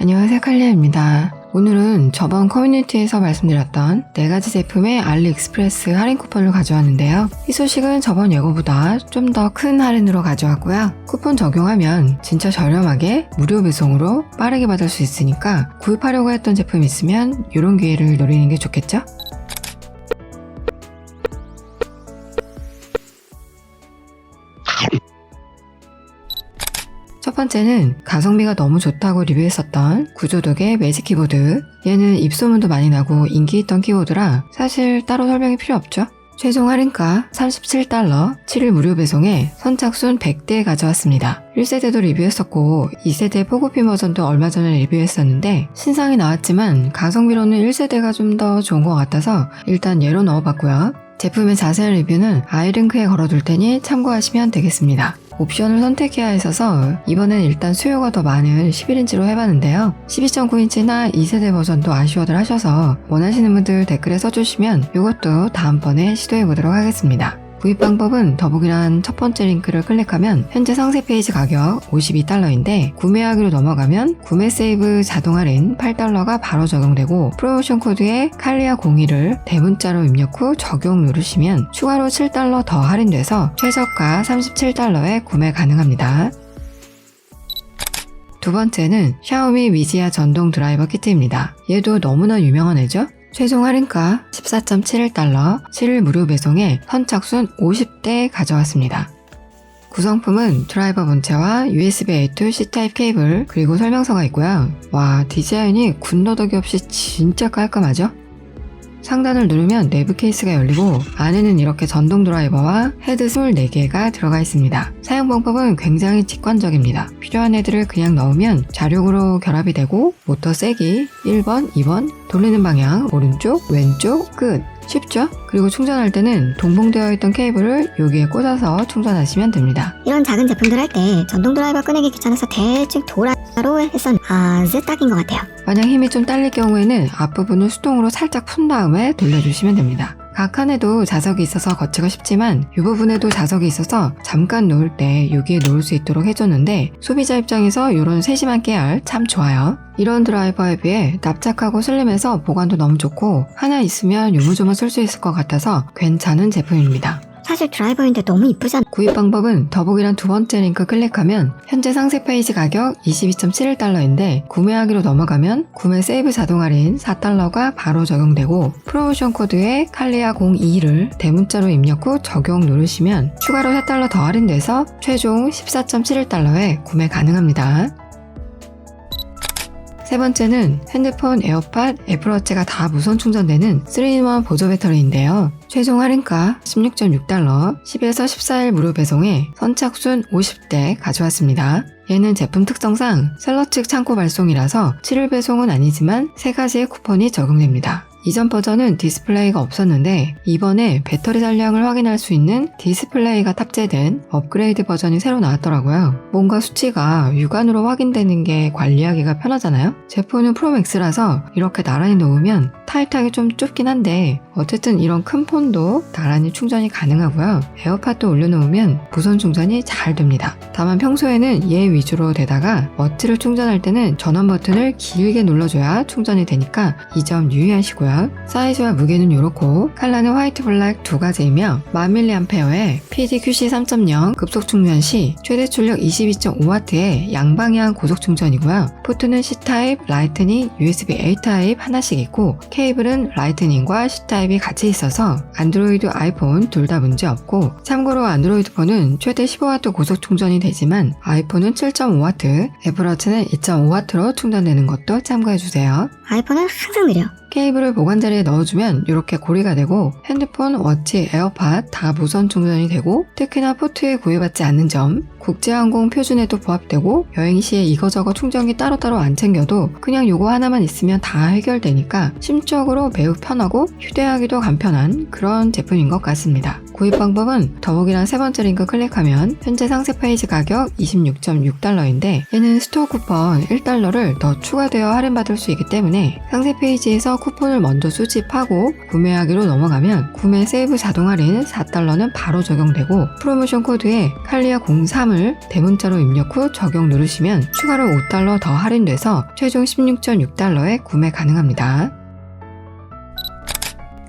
안녕하세요 칼리아입니다. 오늘은 저번 커뮤니티에서 말씀드렸던 4가지 제품의 알리익스프레스 할인 쿠폰을 가져왔는데요. 이 소식은 저번 예고보다 좀 더 큰 할인으로 가져왔고요. 쿠폰 적용하면 진짜 저렴하게 무료 배송으로 빠르게 받을 수 있으니까 구입하려고 했던 제품 있으면 이런 기회를 노리는 게 좋겠죠? 첫 번째는 가성비가 너무 좋다고 리뷰했었던 구조독의 매직 키보드. 얘는 입소문도 많이 나고 인기 있던 키보드라 사실 따로 설명이 필요 없죠. 최종 할인가 37달러, 7일 무료 배송에 선착순 100대 가져왔습니다. 1세대도 리뷰했었고 2세대 포고피 버전도 얼마 전에 리뷰했었는데 신상이 나왔지만 가성비로는 1세대가 좀 더 좋은 것 같아서 일단 얘로 넣어봤고요. 제품의 자세한 리뷰는 아이링크에 걸어둘 테니 참고하시면 되겠습니다. 옵션을 선택해야 했어서 이번엔 일단 수요가 더 많은 11인치로 해봤는데요. 12.9인치나 2세대 버전도 아쉬워들 하셔서 원하시는 분들 댓글에 써주시면 이것도 다음번에 시도해보도록 하겠습니다. 구입 방법은 더보기란 첫 번째 링크를 클릭하면 현재 상세 페이지 가격 52달러인데 구매하기로 넘어가면 구매 세이브 자동 할인 8달러가 바로 적용되고 프로모션 코드에 칼리아 02를 대문자로 입력 후 적용 누르시면 추가로 7달러 더 할인돼서 최저가 37달러에 구매 가능합니다. 두 번째는 샤오미 위지아 전동 드라이버 키트입니다. 얘도 너무나 유명한 애죠? 최종 할인가 14.71달러, 7일 무료 배송에 선착순 50대 가져왔습니다. 구성품은 드라이버 본체와 USB A2 C타입 케이블 그리고 설명서가 있고요. 와 디자인이 군더더기 없이 진짜 깔끔하죠? 상단을 누르면 내부 케이스가 열리고 안에는 이렇게 전동 드라이버와 헤드 24개가 들어가 있습니다. 사용 방법은 굉장히 직관적입니다. 필요한 헤드를 그냥 넣으면 자력으로 결합이 되고 모터 세기 1번, 2번, 돌리는 방향 오른쪽, 왼쪽, 끝 쉽죠? 그리고 충전할 때는 동봉되어 있던 케이블을 여기에 꽂아서 충전하시면 됩니다. 이런 작은 제품들 할 때 전동 드라이버 꺼내기 귀찮아서 대충 도라 로 했었는데 아즈 딱인 것 같아요. 만약 힘이 좀 딸릴 경우에는 앞부분을 수동으로 살짝 푼 다음에 돌려주시면 됩니다. 각 칸에도 자석이 있어서 거치가 쉽지만 이 부분에도 자석이 있어서 잠깐 놓을 때 여기에 놓을 수 있도록 해줬는데 소비자 입장에서 이런 세심한 깨알 참 좋아요. 이런 드라이버에 비해 납작하고 슬림해서 보관도 너무 좋고 하나 있으면 유무조무 쓸수 있을 것 같아서 괜찮은 제품입니다. 사실 드라이버인데 너무 이쁘지 않... 구입 방법은 더보기란 두 번째 링크 클릭하면 현재 상세 페이지 가격 22.71달러인데 구매하기로 넘어가면 구매 세이브 자동 할인 4달러가 바로 적용되고 프로모션 코드에 칼리아 02를 대문자로 입력 후 적용 누르시면 추가로 4달러 더 할인돼서 최종 14.71달러에 구매 가능합니다. 세 번째는 핸드폰, 에어팟, 애플워치가 다 무선 충전되는 3in1 보조 배터리인데요. 최종 할인가 16.6달러, 10에서 14일 무료 배송에 선착순 50대 가져왔습니다. 얘는 제품 특성상 셀러 측 창고 발송이라서 7일 배송은 아니지만 세 가지의 쿠폰이 적용됩니다. 이전 버전은 디스플레이가 없었는데 이번에 배터리 잔량을 확인할 수 있는 디스플레이가 탑재된 업그레이드 버전이 새로 나왔더라고요. 뭔가 수치가 육안으로 확인되는 게 관리하기가 편하잖아요? 제 폰은 프로맥스라서 이렇게 나란히 놓으면 타이트하게 좀 좁긴 한데 어쨌든 이런 큰 폰도 나란히 충전이 가능하고요. 에어팟도 올려놓으면 무선 충전이 잘 됩니다. 다만 평소에는 얘 위주로 되다가 워치를 충전할 때는 전원 버튼을 길게 눌러줘야 충전이 되니까 이 점 유의하시고요. 사이즈와 무게는 이렇고 컬러는 화이트 블랙 두 가지이며 1000mAh의 PDQC 3.0 급속 충전 시 최대 출력 22.5W의 양방향 고속 충전이고요. 포트는 C타입, 라이트닝, USB A 타입 하나씩 있고 케이블은 라이트닝과 C 타입이 같이 있어서 안드로이드, 아이폰 둘 다 문제 없고 참고로 안드로이드 폰은 최대 15W 고속 충전이 되지만 아이폰은 7.5W, 애플워치는 2.5W로 충전되는 것도 참고해 주세요. 아이폰은 항상 느려. 케이블을 보관자리에 넣어주면 이렇게 고리가 되고 핸드폰, 워치, 에어팟 다 무선 충전이 되고 특히나 포트에 구애받지 않는 점 국제항공 표준에도 부합되고 여행 시에 이거저거 충전기 따로따로 안 챙겨도 그냥 요거 하나만 있으면 다 해결되니까 심적으로 매우 편하고 휴대하기도 간편한 그런 제품인 것 같습니다. 구입 방법은 더보기란 세 번째 링크 클릭하면 현재 상세 페이지 가격 26.6달러인데 얘는 스토어 쿠폰 1달러를 더 추가되어 할인받을 수 있기 때문에 상세 페이지에서 쿠폰을 먼저 수집하고 구매하기로 넘어가면 구매 세이브 자동 할인 4달러는 바로 적용되고 프로모션 코드에 칼리아 03을 대문자로 입력 후 적용 누르시면 추가로 5달러 더 할인돼서 최종 16.6달러에 구매 가능합니다.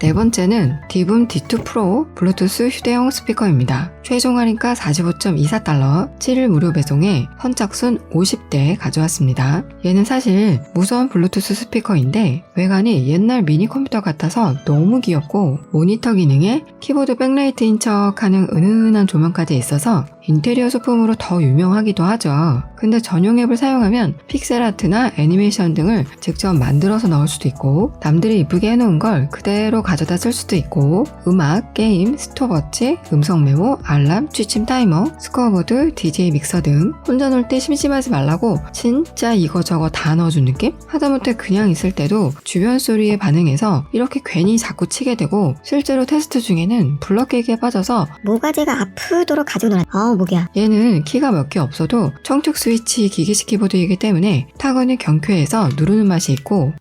네 번째는 디붐 D2 프로 블루투스 휴대용 스피커입니다. 최종 할인가 45.24달러, 7일 무료 배송에 선착순 50대 가져왔습니다. 얘는 사실 무선 블루투스 스피커인데 외관이 옛날 미니 컴퓨터 같아서 너무 귀엽고 모니터 기능에 키보드 백라이트인 척 하는 은은한 조명까지 있어서 인테리어 소품으로 더 유명하기도 하죠. 근데 전용 앱을 사용하면 픽셀 아트나 애니메이션 등을 직접 만들어서 넣을 수도 있고 남들이 이쁘게 해놓은 걸 그대로 가 져다 쓸 수도 있고 음악, 게임, 스톱워치, 음성 메모, 알람, 취침 타이머, 스코어보드, DJ 믹서 등 혼자 놀 때 심심하지 말라고 진짜 이거저거 다 넣어준 느낌? 하다못해 그냥 있을 때도 주변 소리에 반응해서 이렇게 괜히 자꾸 치게 되고 실제로 테스트 중에는 블럭 깨기에 빠져서 모가지가 아프도록 가지고 놀아. 어우, 목이야. 얘는 키가 몇 개 없어도 청축 스위치 기계식 키보드이기 때문에 타건이 경쾌해서 누르는 맛이 있고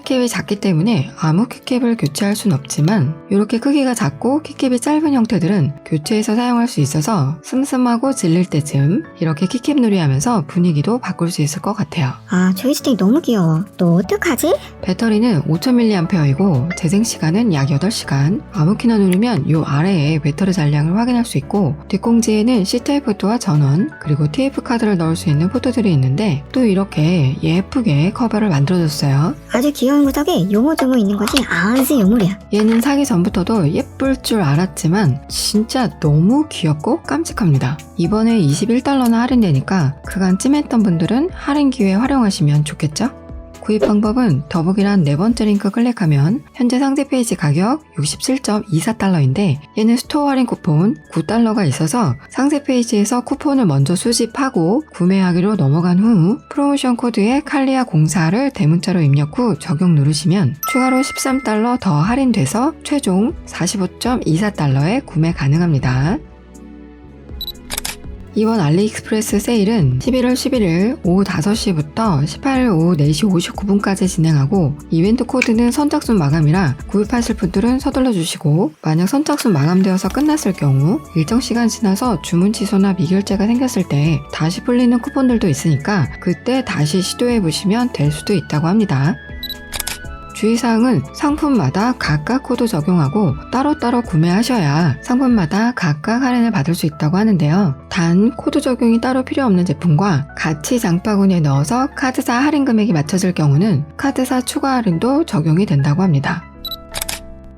키캡이 작기 때문에 아무 키캡을 교체할 순 없지만 이렇게 크기가 작고 키캡이 짧은 형태들은 교체해서 사용할 수 있어서 슴슴하고 질릴 때쯤 이렇게 키캡 놀이하면서 분위기도 바꿀 수 있을 것 같아요. 아, 조이스틱 너무 귀여워. 또 어떡하지? 배터리는 5000mAh이고 재생 시간은 약 8시간. 아무 키나 누르면 요 아래에 배터리 잔량을 확인할 수 있고 뒷공지에는 C타입 포트와 전원 그리고 TF 카드를 넣을 수 있는 포트들이 있는데 또 이렇게 예쁘게 커버를 만들어줬어요. 아주 귀 여운 구석에 요모조모 있는 것이 아주 요물이야. 얘는 사기 전부터도 예쁠 줄 알았지만 진짜 너무 귀엽고 깜찍합니다. 이번에 21달러나 할인되니까 그간 찜했던 분들은 할인 기회 활용하시면 좋겠죠? 구입 방법은 더보기란 네 번째 링크 클릭하면 현재 상세 페이지 가격 67.24달러인데 얘는 스토어 할인 쿠폰 9달러가 있어서 상세 페이지에서 쿠폰을 먼저 수집하고 구매하기로 넘어간 후 프로모션 코드에 칼리아 04를 대문자로 입력 후 적용 누르시면 추가로 13달러 더 할인돼서 최종 45.24달러에 구매 가능합니다. 이번 알리익스프레스 세일은 11월 11일 오후 5시부터 18일 오후 4시 59분까지 진행하고 이벤트 코드는 선착순 마감이라 구입하실 분들은 서둘러 주시고 만약 선착순 마감되어서 끝났을 경우 일정 시간 지나서 주문 취소나 미결제가 생겼을 때 다시 풀리는 쿠폰들도 있으니까 그때 다시 시도해 보시면 될 수도 있다고 합니다. 주의사항은 상품마다 각각 코드 적용하고 따로따로 구매하셔야 상품마다 각각 할인을 받을 수 있다고 하는데요. 단 코드 적용이 따로 필요 없는 제품과 같이 장바구니에 넣어서 카드사 할인 금액이 맞춰질 경우는 카드사 추가 할인도 적용이 된다고 합니다.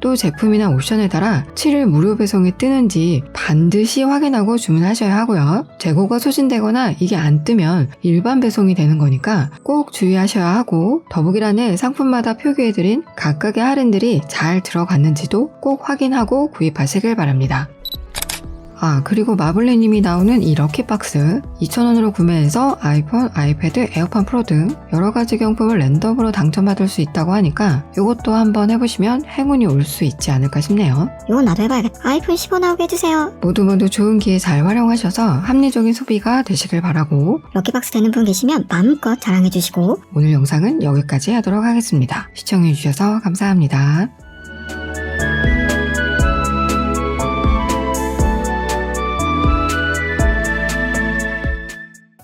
또 제품이나 옵션에 따라 7일 무료 배송이 뜨는지 반드시 확인하고 주문하셔야 하고요. 재고가 소진되거나 이게 안 뜨면 일반 배송이 되는 거니까 꼭 주의하셔야 하고 더보기란에 상품마다 표기해드린 각각의 할인들이 잘 들어갔는지도 꼭 확인하고 구입하시길 바랍니다. 아, 그리고 마블레님이 나오는 이 럭키박스 2,000원으로 구매해서 아이폰, 아이패드, 에어팟 프로 등 여러 가지 경품을 랜덤으로 당첨받을 수 있다고 하니까 이것도 한번 해보시면 행운이 올 수 있지 않을까 싶네요. 이건 나도 해봐야겠다. 아이폰 15 나오게 해주세요. 모두 모두 좋은 기회 잘 활용하셔서 합리적인 소비가 되시길 바라고 럭키박스 되는 분 계시면 마음껏 자랑해주시고 오늘 영상은 여기까지 하도록 하겠습니다. 시청해주셔서 감사합니다.